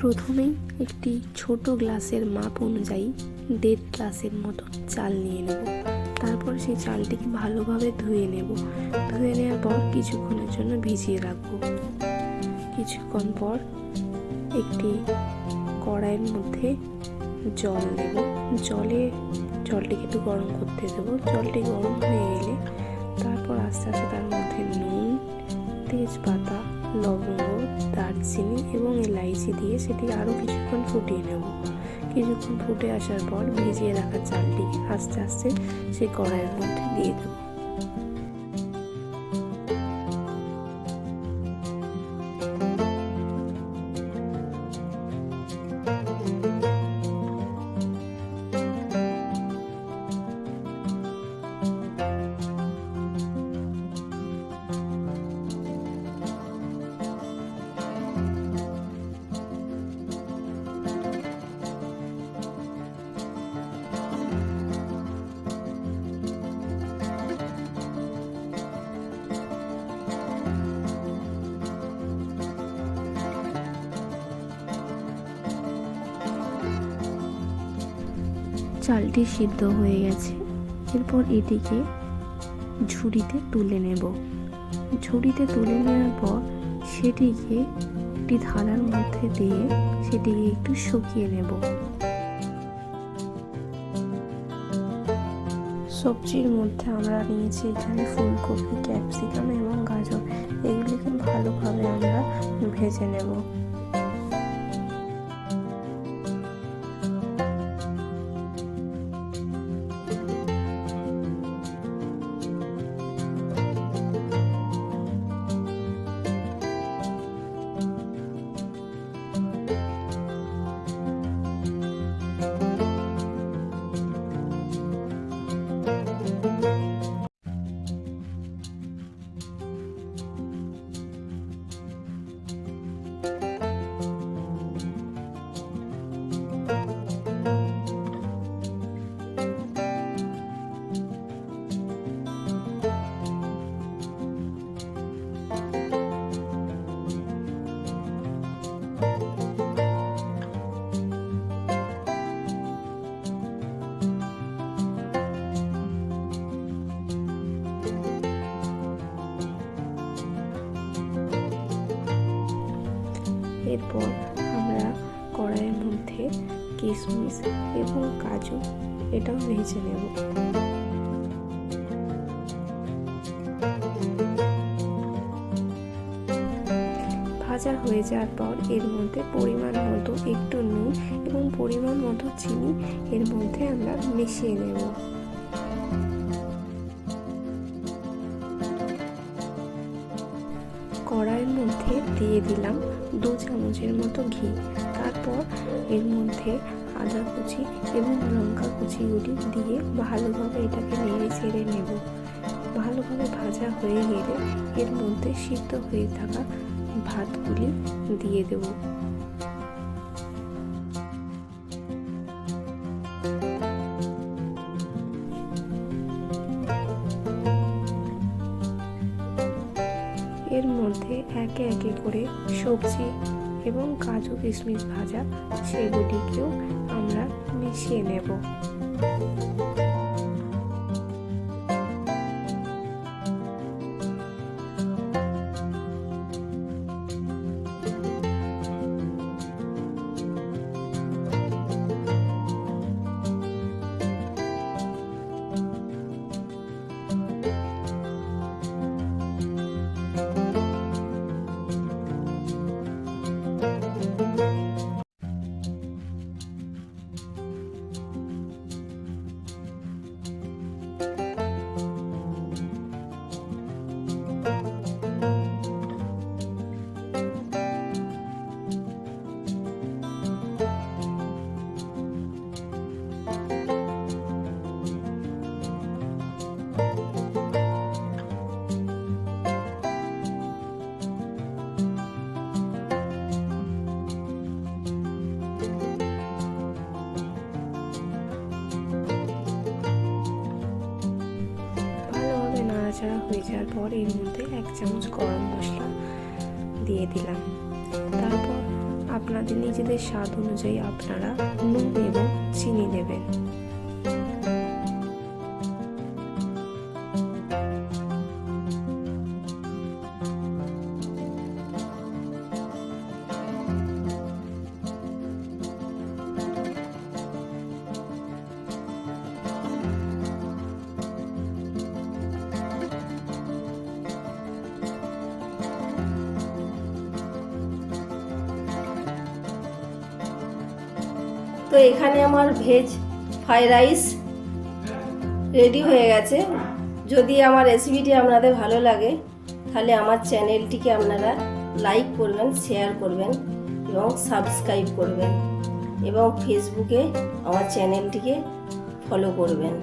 প্রথমেই একটি ছোট গ্লাসের মাপ অনুযায়ী দেড় গ্লাসের মতো চাল নিয়ে নেব। তারপর সেই চালটিকে ভালোভাবে ধুয়ে নেব। ধুয়ে নেওয়ার পর কিছুক্ষণের জন্য ভিজিয়ে রাখব। কিছুক্ষণ পর একটি কড়াইয়ের মধ্যে জল দেব। জলে জলটিকে একটু গরম করতে দেবো। জলটি গরম হয়ে গেলে তারপর আস্তে আস্তে তার মধ্যে নুন, তেজপাতা লবঙ্গ, দারচিনি এবং এলাইচি দিয়ে সেটি আরও কিছুক্ষণ ফুটিয়ে নেব। কিছুক্ষণ ফুটে আসার পর ভিজিয়ে রাখা চালটি আস্তে আস্তে সেই কড়াইয়ের মধ্যে দিয়ে দেবো। চালটি সিদ্ধ হয়ে গেছে। এরপর এটিকে ঝুড়িতে তুলে নেব। ঝুড়িতে তুলে নেওয়ার পর সেটিকে একটি থালার মধ্যে দিয়ে সেটিকে একটু শুকিয়ে নেব। সবজির মধ্যে আমরা নিয়েছি এখানে ফুলকপি, ক্যাপসিকাম এবং গাজর। এগুলিকে ভালোভাবে আমরা ভেজে নেব। এরপর আমরা কড়াইয়ের মধ্যে কিশমিশ এবং কাজু এটাও ভেজে নেব। ভাজা হয়ে যাওয়ার পর এর মধ্যে পরিমাণ মতো একটু নুন এবং পরিমাণ মতো চিনি এর মধ্যে আমরা মিশিয়ে নেব। কড়াইয়ের মধ্যে দিয়ে দিলাম দু চামচের মতো ঘি। তারপর এর মধ্যে আদা কুচি এবং লঙ্কা কুচিগুলি দিয়ে ভালোভাবে এটাকে নেড়ে চেড়ে নেব। ভালোভাবে ভাজা হয়ে গেলে এর মধ্যে সিদ্ধ হয়ে থাকা ভাতগুলি দিয়ে দেব। এর মধ্যে একে একে করে সবজি এবং কাজু কিশমিশ ভাজা সেগুলিকেও আমরা মিশিয়ে নেব। নাড়াচাড়া হয়ে যাওয়ার পর এর মধ্যে এক চামচ গরম মশলা দিয়ে দিলাম। তারপর আপনাদের নিজেদের স্বাদ অনুযায়ী আপনারা নুন এবং চিনি দেবেন। তো এখানে আমার ভেজ ফ্রাইড রাইস রেডি হয়ে গেছে। যদি আমার রেসিপিটি আপনাদের ভালো লাগে, তাহলে আমার চ্যানেলটিকে আপনারা লাইক করবেন শেয়ার করবেন এবং সাবস্ক্রাইব করবেন এবং ফেসবুকে আমার চ্যানেলটিকে ফলো করবেন।